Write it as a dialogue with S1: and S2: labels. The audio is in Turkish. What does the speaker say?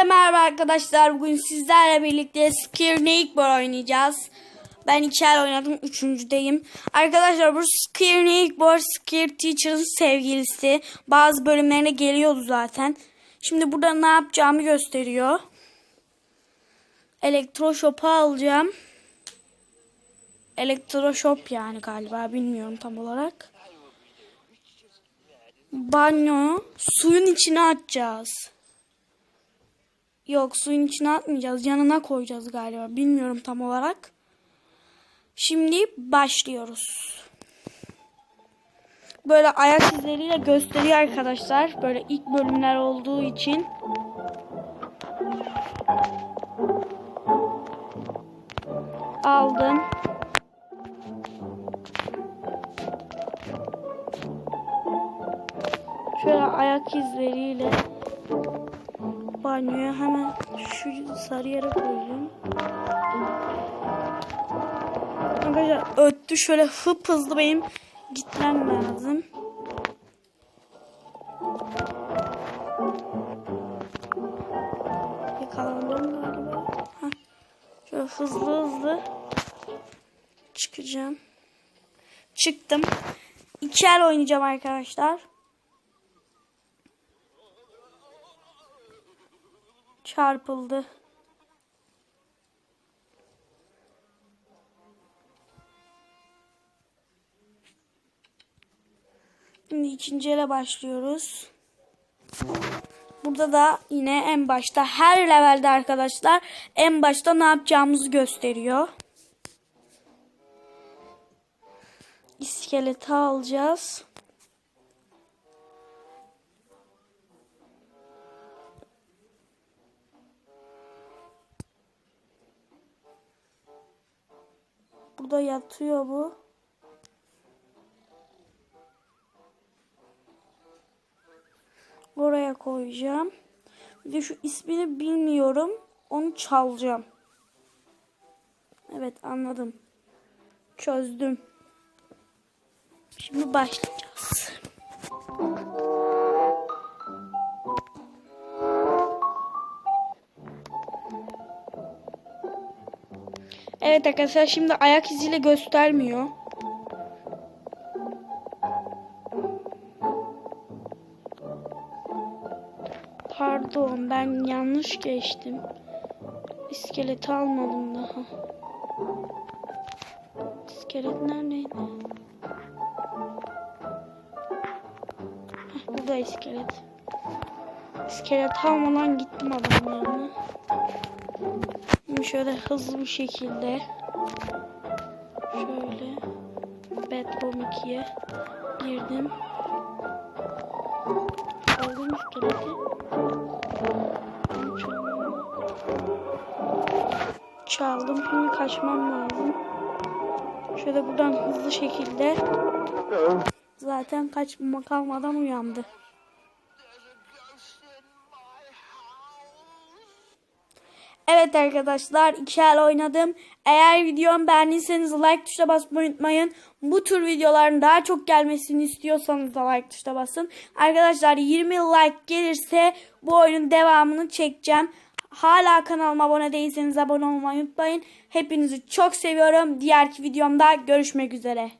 S1: Hepinize merhaba arkadaşlar. Bugün sizlerle birlikte Skirnake oynayacağız. Ben iki el oynadım. Üçüncüdeyim. Arkadaşlar bu Skirnake Board Skir Teacher'ın sevgilisi. Bazı bölümlerine geliyordu zaten. Şimdi burada ne yapacağımı gösteriyor. Elektroshop'u alacağım. Elektroshop yani galiba. Bilmiyorum tam olarak. Banyo. Suyun içine atacağız. Yok suyun içine atmayacağız. Yanına koyacağız galiba. Bilmiyorum tam olarak. Şimdi başlıyoruz. Böyle ayak izleriyle gösteriyor arkadaşlar. Böyle ilk bölümler olduğu için. Aldım. Şöyle ayak izleriyle banyoya hemen şu sarı yere koyacağım. Arkadaşlar öttü şöyle hıp hızlı benim gitmem lazım. Yakalandım galiba. Heh. Şöyle hızlı hızlı çıkacağım. Çıktım. İki el oynayacağım arkadaşlar. Çarpıldı. Şimdi ikinci ele başlıyoruz. Burada da yine en başta her levelde arkadaşlar en başta ne yapacağımızı gösteriyor. İskeleti alacağız. Burada yatıyor bu. Oraya koyacağım. Bir de şu ismini bilmiyorum. Onu çalacağım. Evet anladım. Çözdüm. Şimdi başlayacağız. Evet arkadaşlar şimdi ayak iziyle göstermiyor. Pardon ben yanlış geçtim. İskeleti almadım daha. İskelet neredeydi? Heh, burada iskelet. İskelet almadan gittim adamın yanına. Şimdi şöyle hızlı bir şekilde şöyle Bedroom 2'ye girdim. Aldım iskeleti. Çaldım. Şimdi kaçmam lazım. Şöyle buradan hızlı şekilde zaten kaçmama kalmadan uyandı. Evet arkadaşlar iki el oynadım. Eğer videomu beğendiyseniz like tuşuna basmayı unutmayın. Bu tür videoların daha çok gelmesini istiyorsanız da like tuşuna basın. Arkadaşlar 20 like gelirse bu oyunun devamını çekeceğim. Hala kanalıma abone değilseniz abone olmayı unutmayın. Hepinizi çok seviyorum. Diğerki videomda görüşmek üzere.